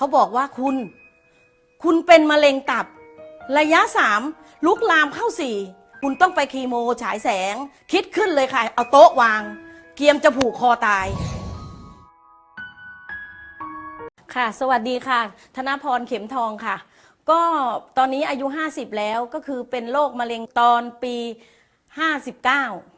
เขาบอกว่าคุณ คุณเป็นมะเร็งตับ ระยะสามลุกลามเข้าสี่คุณต้องไปคีโมฉายแสง คิดขึ้นเลยค่ะ เอาโต๊ะวาง เกียมจะผูกคอตาย ค่ะ สวัสดีค่ะ ธนพรเข็มทองค่ะ ก็ตอนนี้อายุ 50 แล้วก็คือเป็นโรคมะเร็งตอนปี 59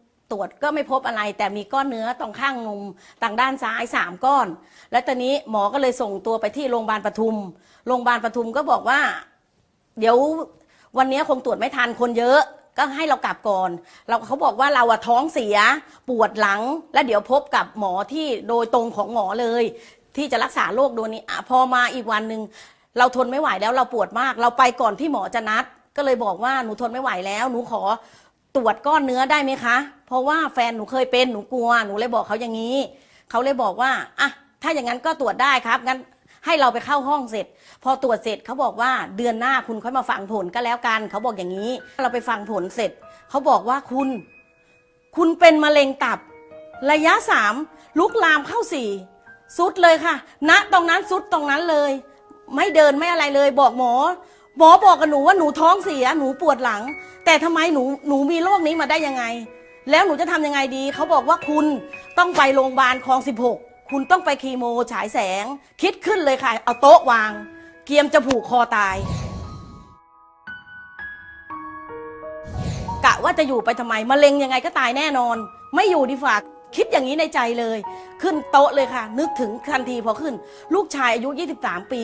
ตรวจก็ไม่พบอะไร แต่มีก้อนเนื้อตรงข้างนมทางด้านซ้ายสามก้อน แล้วตอนนี้หมอก็เลยส่งตัวไปที่โรงพยาบาลปทุม โรงพยาบาลปทุมก็บอกว่า เดี๋ยววันนี้คงตรวจไม่ทันคนเยอะก็ให้เรากลับก่อน เราเขาบอกว่าเราอะท้องเสียปวดหลัง แล้วเดี๋ยวพบกับหมอที่โดยตรงของหมอเลย ที่จะรักษาโรคตัวนี้อพอมาอีกวันหนึ่งเราทนไม่ไหวแล้วเราปวดมาก เราไปก่อนที่หมอจะนัด ก็เลยบอกว่าหนูทนไม่ไหวแล้ว หนูขอตรวจก้อนเนื้อได้ไหมคะ เพราะว่าแฟนหนูเคยเป็นหนูกลัวหนูเลยบอกเขาอย่างนี้ เขาเลยบอกว่าอะถ้าอย่างนั้นก็ตรวจได้ครับงั้นให้เราไปเข้าห้องเสร็จ พอตรวจเสร็จเขาบอกว่าเดือนหน้าคุณค่อยมาฟังผลก็แล้วกัน เขาบอกอย่างนี้ เราไปฟังผลเสร็จ เขาบอกว่าคุณ คุณเป็นมะเร็งตับ ระยะสามลุกลามเข้าสี่สุดเลยค่ะณตรงนั้นสุดตรงนั้นเลย ไม่เดินไม่อะไรเลย บอกหมอ หมอบอกกับหนูว่าหนูท้องเสียหนูปวดหลัง แต่ทำไมหนูหนูมีโรคนี้มาได้ยังไง แล้วหนูจะทำยังไงดี เขาบอกว่าคุณต้องไปโรงพยาบาลคลอง 16 คุณต้องไปคีโมฉายแสง คิดขึ้นเลยค่ะ เอาโต๊ะวาง เกียมจะผูกคอตาย กะว่าจะอยู่ไปทำไมมะเร็งยังไงก็ตายแน่นอน ไม่อยู่ดีฝ่าคิดอย่างนี้ในใจเลย ขึ้นโต๊ะเลยค่ะ นึกถึงทันทีพอขึ้น ลูกชายอายุ 23 ปี